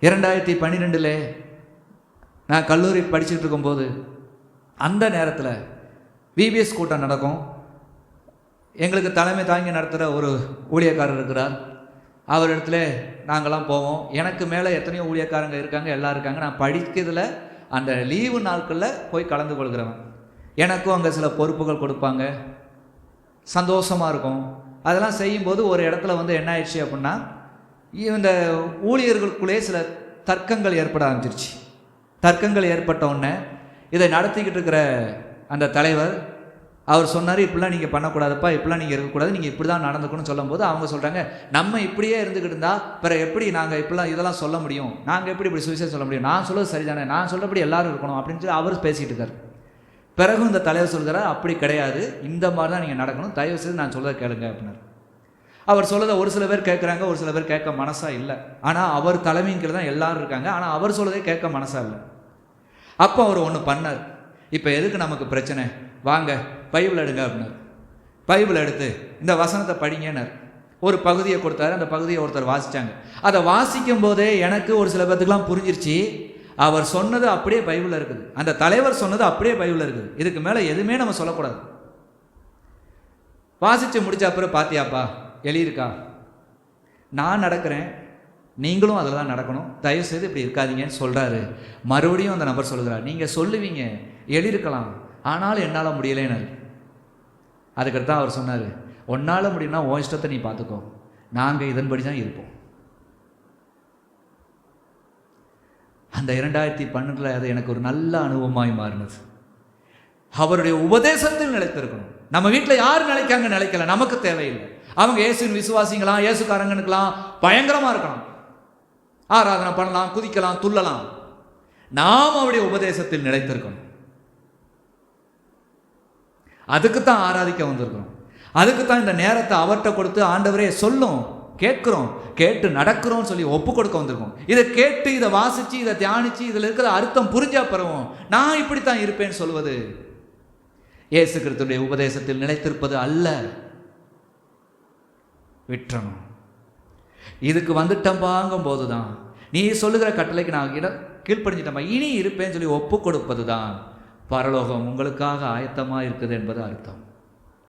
இரண்டாயிரத்தி பன்னிரெண்டில் நான் கல்லூரி படிச்சுட்டு இருக்கும்போது அந்த நேரத்தில் விபிஎஸ் கூட்டம் நடக்கும். எங்களுக்கு தலைமை தாங்கி நடத்துகிற ஒரு ஊழியக்காரர் இருக்கிறார். அவர் இடத்துல நாங்கள்லாம் போவோம். எனக்கு மேலே எத்தனையோ ஊழியக்காரங்க இருக்காங்க எல்லாம் இருக்காங்க. நான் படிக்கிறதுல அந்த லீவு நாட்களில் போய் கலந்து கொள்கிறவன். எனக்கும் அங்கே சில பொறுப்புகள் கொடுப்பாங்க. சந்தோஷமாக இருக்கும். அதெல்லாம் செய்யும்போது ஒரு இடத்துல வந்து என்ன ஆயிடுச்சு அப்படின்னா இந்த ஊழியர்களுக்குள்ளே சில தர்க்கங்கள் ஏற்பட ஆரம்பிச்சிருச்சு. தர்க்கங்கள் ஏற்பட்ட உடனே இதை நடத்திக்கிட்டு இருக்கிற அந்த தலைவர் அவர் சொன்னார் இப்படிலாம் நீங்கள் பண்ணக்கூடாதுப்பா இப்படிலாம் நீங்கள் இருக்கக்கூடாது நீங்கள் இப்படி தான் நடந்துக்கணும்னு சொல்லும்போது அவங்க சொல்கிறாங்க நம்ம இப்படியே இருந்துக்கிட்டு இருந்தால் பிற எப்படி நாங்கள் இப்படிலாம் இதெல்லாம் சொல்ல முடியும்? நாங்கள் எப்படி இப்படி சுவிசேஷம் சொல்ல முடியும்? நான் சொல்லுவது சரிதானே? நான் சொல்கிறபடி எல்லாரும் இருக்கணும் அப்படின்னு சொல்லி அவர் பேசிகிட்டு இருக்கார். பிறகு இந்த தலைவர் சொல்கிறார் அப்படி கிடையாது இந்த மாதிரி தான் நீங்கள் நடக்கணும் தயவு செய்து நான் சொல்கிறத கேளுங்க அப்படின்னாரு. அவர் சொல்லதை ஒரு சில பேர் கேட்குறாங்க ஒரு சில பேர் கேட்க மனசாக இல்லை. ஆனால் அவர் தலைமையின் தான் எல்லாரும் இருக்காங்க. ஆனால் அவர் சொல்லதே கேட்க மனசாக இல்லை. அப்போ அவர் ஒன்று பண்ணார். இப்போ எதுக்கு நமக்கு பிரச்சனை? வாங்க பைபிள் எடுங்க அப்படின்னார். பைபிள் எடுத்து இந்த வசனத்தை படிங்கன்னார். ஒரு பகுதியை கொடுத்தாரு. அந்த பகுதியை ஒருத்தர் வாசித்தாங்க அதை வாசிக்கும் போதே எனக்கு ஒரு சில பேர்த்துக்கெலாம் புரிஞ்சிருச்சு. அவர் சொன்னது அப்படியே பைபிளில் இருக்குது. அந்த தலைவர் சொன்னது அப்படியே பைபிளில் இருக்குது. இதுக்கு மேலே எதுவுமே நம்ம சொல்லக்கூடாது. வாசித்து முடிச்ச அப்புறம் பாத்தியாப்பா எழுதியிருக்கா? நான் நடக்கிறேன். நீங்களும் அதில் தான் நடக்கணும். தயவு செய்து இப்படி இருக்காதீங்கன்னு சொல்கிறாரு மறுபடியும் அந்த நபர் சொல்கிறார் நீங்கள் சொல்லுவீங்க எழுதியிருக்கலாம். ஆனாலும் என்னால் முடியலைன்னு அதுக்கடுத்து அவர் சொன்னார் உன்னால் முடியும்னா உன் இஷ்டத்தை நீ பார்த்துக்கோ. நாங்கள் இதன்படி தான் இருப்போம். அந்த இரண்டாயிரத்தி பன்னெண்டில் அது எனக்கு ஒரு நல்ல அனுபவமாய் மாறினது. அவருடைய உபதேசத்தில் நிலைத்திருக்கணும். நம்ம வீட்டில் யார் நிலைக்காங்க நிலைக்கல? நமக்கு தேவையில்லை. அவங்க இயேசுவின் விசுவாசிங்களாம் இயேசுக்காரங்கனுக்கெல்லாம் பயங்கரமாக இருக்கலாம். ஆராதனை பண்ணலாம் குதிக்கலாம் துள்ளலாம். நாம் அவருடைய உபதேசத்தில் நிலைத்திருக்கணும். அதுக்கு தான் ஆராதிக்க வந்திருக்கிறோம். அதுக்கு தான் இந்த நேரத்தை அவர்கிட்ட கொடுத்து ஆண்டவரே சொல்லும் கேட்குறோம் கேட்டு நடக்கிறோம்னு சொல்லி ஒப்பு கொடுக்க வந்திருக்கோம். இதை கேட்டு இதை வாசித்து இதை தியானித்து இதில் இருக்கிற அர்த்தம் புரிஞ்சா பிறவும் நான் இப்படித்தான் இருப்பேன்னு சொல்வது. இயேசு கிறிஸ்துடைய உபதேசத்தில் நிலைத்திருப்பது அல்ல. விட்டுறணும் இதுக்கு வந்துட்டம்பாங்கும் போது தான் நீ சொல்லுகிற கட்டளைக்கு நான் இட கீழ்ப்படிஞ்சிட்டம்மா இனி இருப்பேன்னு சொல்லி ஒப்பு கொடுப்பது தான் பரலோகம் உங்களுக்காக ஆயத்தமாக இருக்குது என்பது அர்த்தம்.